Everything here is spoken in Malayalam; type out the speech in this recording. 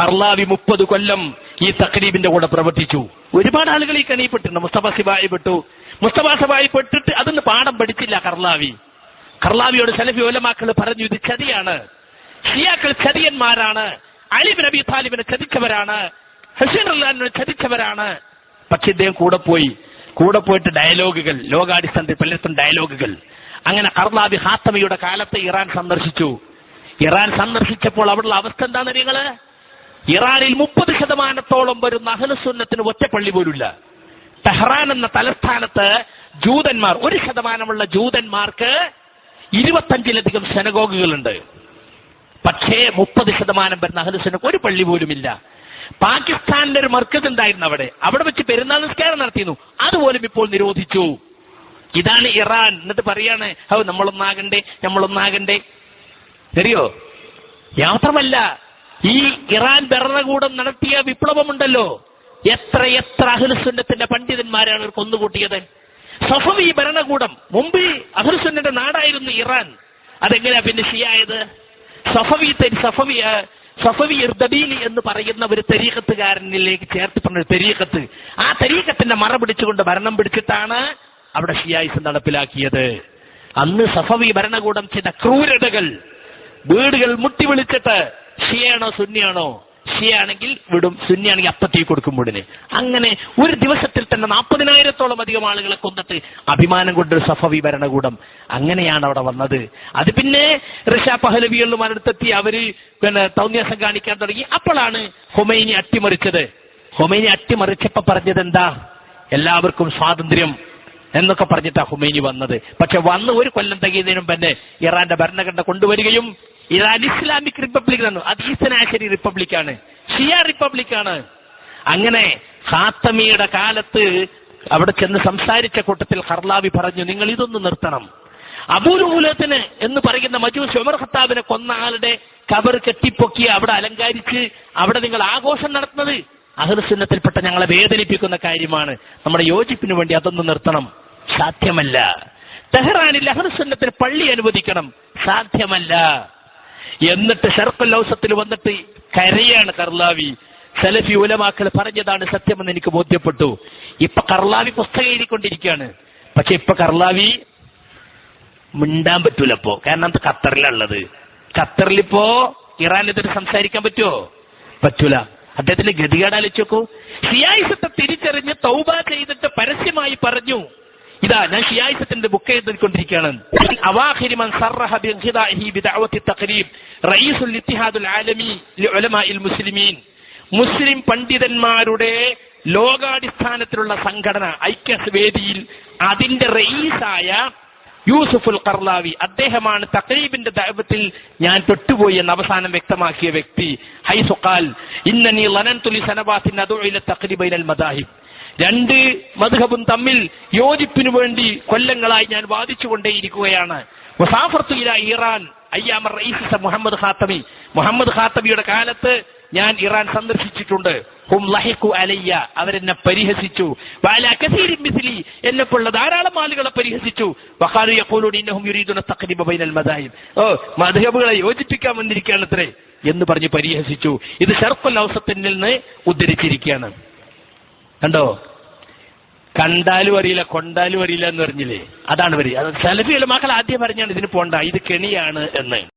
കർലാവി മുപ്പത് കൊല്ലം ഈ തക്രീബിന്റെ കൂടെ പ്രവർത്തിച്ചു. ഒരുപാട് ആളുകൾ ഈ കണിയിപ്പെട്ടിട്ടുണ്ട് മുസ്തഫ സിബായി പെട്ടു. മുസ്തഫ സിബായി പെട്ടിട്ട് അതിന് പാഠം പഠിച്ചില്ല കർലാവി. കർലാവിയോട് സലഫി ഓലമാക്കൾ പറഞ്ഞു ഇത് ചതിയാണ്. ഷിയാക്കൾ ചതിയന്മാരാണ്. അലിബ് നബി താലിബിനെ ചതിച്ചവരാണ്. ഹസീൻ അള്ളഹാനെ ചതിച്ചവരാണ്. പക്ഷെ ഇദ്ദേഹം കൂടെ പോയി. കൂടെ പോയിട്ട് ഡയലോഗുകൾ ലോകാടിസ്ഥാനത്തിൽ പലയിടത്തും ഡയലോഗുകൾ. അങ്ങനെ കർലാബി ഹാത്തമിയുടെ കാലത്ത് ഇറാൻ സന്ദർശിച്ചു. ഇറാൻ സന്ദർശിച്ചപ്പോൾ അവിടെയുള്ള അവസ്ഥ എന്താണെന്ന് നിങ്ങൾ? ഇറാനിൽ മുപ്പത് ശതമാനത്തോളം വരുന്ന ഒറ്റ പള്ളി പോലുമില്ല. ടെഹ്റാൻ എന്ന തലസ്ഥാനത്ത് ജൂതന്മാർ ഒരു ശതമാനമുള്ള ജൂതന്മാർക്ക് ഇരുപത്തഞ്ചിലധികം സെനഗോഗുകളുണ്ട് പക്ഷേ മുപ്പത് ശതമാനം വരുന്ന അഹ്ലുസുന്നക്ക് ഒരു പള്ളി പോലുമില്ല. പാകിസ്ഥാനിന്റെ ഒരു മർക്കസ് ഉണ്ടായിരുന്നു അവിടെ. അവിടെ വെച്ച് പെരുന്നാൾ നിസ്കാരം നടത്തിയിരുന്നു. അതുപോലും ഇപ്പോൾ നിരോധിച്ചു. ഇതാണ് ഇറാൻ. എന്നിട്ട് പറയാണ് ഹൗ നമ്മളൊന്നാകണ്ടേ നമ്മളൊന്നാകണ്ടേ. ശരിയോ? മാത്രമല്ല ഈ ഇറാൻ ഭരണകൂടം നടത്തിയ വിപ്ലവമുണ്ടല്ലോ. എത്ര എത്ര അഹ്ലുസുന്നത്തിന്റെ പണ്ഡിതന്മാരാണ് കൊന്നുകൂട്ടിയത്. സഫവി ഭരണകൂടം മുമ്പ് അഹ്ലുസുന്നന്റെ നാടായിരുന്നു ഇറാൻ. അതെങ്ങനെയാ പിന്നെ ഷിയായത് സഫവി സഫവി സഫവി ഇർദബീലി എന്ന് പറയുന്ന ഒരു തെരീക്കത്തുകാരനിലേക്ക് ചേർത്ത് പറഞ്ഞ തെരീക്കത്ത്. ആ തെരീക്കത്തിന്റെ മറ പിടിച്ചുകൊണ്ട് ഭരണം പിടിച്ചിട്ടാണ് അവിടെ ഷിയായിസ് നടപ്പിലാക്കിയത്. അന്ന് സഫവി ഭരണകൂടം ചെയ്ത ക്രൂരതകൾ വീടുകൾ മുട്ടി വിളിച്ചിട്ട് ഷിയാണോ സുന്നിയാണോ? ഷിയാണെങ്കിൽ വിടും സുന്നിയാണെങ്കിൽ അപ്പത്തീ കൊടുക്കും വീടിന്. അങ്ങനെ ഒരു ദിവസത്തിൽ തന്നെ നാൽപ്പതിനായിരത്തോളം അധികം ആളുകളെ കൊന്നിട്ട് അഭിമാനം കൊണ്ടൊരു സഫവി ഭരണകൂടം അങ്ങനെയാണ് അവിടെ വന്നത്. അത് പിന്നെ ഋഷാ പഹലവികളിലും അടുത്തെത്തി അവർ പിന്നെ തൗന്യാസം കാണിക്കാൻ തുടങ്ങി. അപ്പോഴാണ് ഹൊമൈനി അട്ടിമറിച്ചത്. ഹൊമൈനി അട്ടിമറിച്ചപ്പോ പറഞ്ഞത് എന്താ? എല്ലാവർക്കും സ്വാതന്ത്ര്യം എന്നൊക്കെ പറഞ്ഞിട്ടാ ഹുമൈനി വന്നത്. പക്ഷെ വന്ന് ഒരു കൊല്ലം തികയുന്നതിനും പിന്നെ ഇറാന്റെ ഭരണഘടന കൊണ്ടുവരികയും ഇറാൻ ഇസ്ലാമിക് റിപ്പബ്ലിക് തന്നു അത് ഈസനാശരി റിപ്പബ്ലിക്കാണ് ഷിയ റിപ്പബ്ലിക്കാണ് അങ്ങനെ ഹാത്തമിയുടെ കാലത്ത് അവിടെ ചെന്ന് സംസാരിച്ച കൂട്ടത്തിൽ ഹർലാവി പറഞ്ഞു നിങ്ങൾ ഇതൊന്ന് നിർത്തണം. അബൂരുമൂലത്തിന് എന്ന് പറയുന്ന മജൂസ് ഉമർ ഖത്താബിനെ കൊന്ന ആളുടെ കബർ കെട്ടിപ്പൊക്കി അവിടെ അലങ്കരിച്ച് അവിടെ നിങ്ങൾ ആഘോഷം നടത്തുന്നത്. അഹൃസുന്നത്തിൽപ്പെട്ട ഞങ്ങളെ വേദനിപ്പിക്കുന്ന കാര്യമാണ്. നമ്മുടെ യോജിപ്പിന് വേണ്ടി അതൊന്ന് നിർത്തണം. സാധ്യമല്ല. തെഹ്റാനിൽ അഹൃസുന്നത്തിന് പള്ളി അനുവദിക്കണം. സാധ്യമല്ല. എന്നിട്ട് ഷർഖുൽ ഔസത്തിൽ വന്നിട്ട് കരയാണ് കർലാവി. സലഫി ഉലമാക്കൾ പറഞ്ഞതാണ് സത്യമെന്ന് എനിക്ക് ബോധ്യപ്പെട്ടു. ഇപ്പൊ കർലാവി പുസ്തകം എഴുതിക്കൊണ്ടിരിക്കുകയാണ്. പക്ഷെ ഇപ്പൊ കർലാവി മിണ്ടാൻ പറ്റൂല അപ്പോ കാരണം അത് ഖത്തറിലുള്ളത്. ഖത്തറിൽ ഇപ്പോ ഇറാനെതിരെ സംസാരിക്കാൻ പറ്റുമോ പറ്റൂല. അദ്ദേഹത്തിന്റെ ഗതികേട് നോക്കൂ. സിയായിസത്തെ തിരിച്ചറിഞ്ഞ് തൗബ ചെയ്തിട്ട് പരസ്യമായി പറഞ്ഞു. ഇതാ ഞാൻ ഷിയായിസത്തിന്റെ ബുക്ക് എഴുതിക്കൊണ്ടിരിക്കുകയാണ്. അവാഹിരി മൻ ബിദഅവത്തി ഇത്തിഹാദുൽ മുസ്ലിമീൻ. മുസ്ലിം പണ്ഡിതന്മാരുടെ ലോകാടിസ്ഥാനത്തിലുള്ള സംഘടന ഐക്യവേദിയിൽ അതിന്റെ റയീസായ യൂസുഫുൽ കർലാവി അദ്ദേഹമാണ് തക്രീബിന്റെ ദൈവത്തിൽ ഞാൻ പെട്ടുപോയി എന്ന് അവസാനം വ്യക്തമാക്കിയ വ്യക്തി. ഹൈസുഖാൽ ഇന്നനി ലനൻതുലി സനബാസിൻ അതുഇല തക്രീബൈനൽ മദാഹിബ്. രണ്ട് മധുഹബും തമ്മിൽ യോജിപ്പിനു വേണ്ടി കൊല്ലങ്ങളായി ഞാൻ വാദിച്ചുകൊണ്ടേയിരിക്കുകയാണ്. വസാഫർത്തു ഇല ഇറാൻ അയ്യാമർ മുഹമ്മദ് ഖാത്തമി. മുഹമ്മദ് ഖാത്തമിയുടെ കാലത്ത് ഞാൻ ഇറാൻ സന്ദർശിച്ചിട്ടുണ്ട്. ഹും ലഹിഖു അലയ്യ അവരെന്നെ പരിഹസിച്ചു. വാല കസീരി മിസ്ലി ധാരാളം ആളുകളെ പരിഹസിച്ചു. യഖൂലൂന ഇന്നഹും ബൈനൽ ഓ മദ്ഹബുകളെ യോജിപ്പിക്കാൻ വന്നിരിക്കുകയാണ് അത്രേ എന്ന് പറഞ്ഞ് പരിഹസിച്ചു. ഇത് ഷർഖുൽ ഔസത്തിൽ നിന്ന് ഉദ്ധരിച്ചിരിക്കുകയാണ്. കണ്ടോ? കണ്ടാലും അറിയില്ല കൊണ്ടാലും അറിയില്ല എന്ന് പറഞ്ഞില്ലേ? അതാണ് വരി. അത് സലഫി മക്കൾ ആദ്യം പറഞ്ഞാണ് ഇതിന് പോണ്ട. ഇത് കെണിയാണ് എന്ന്.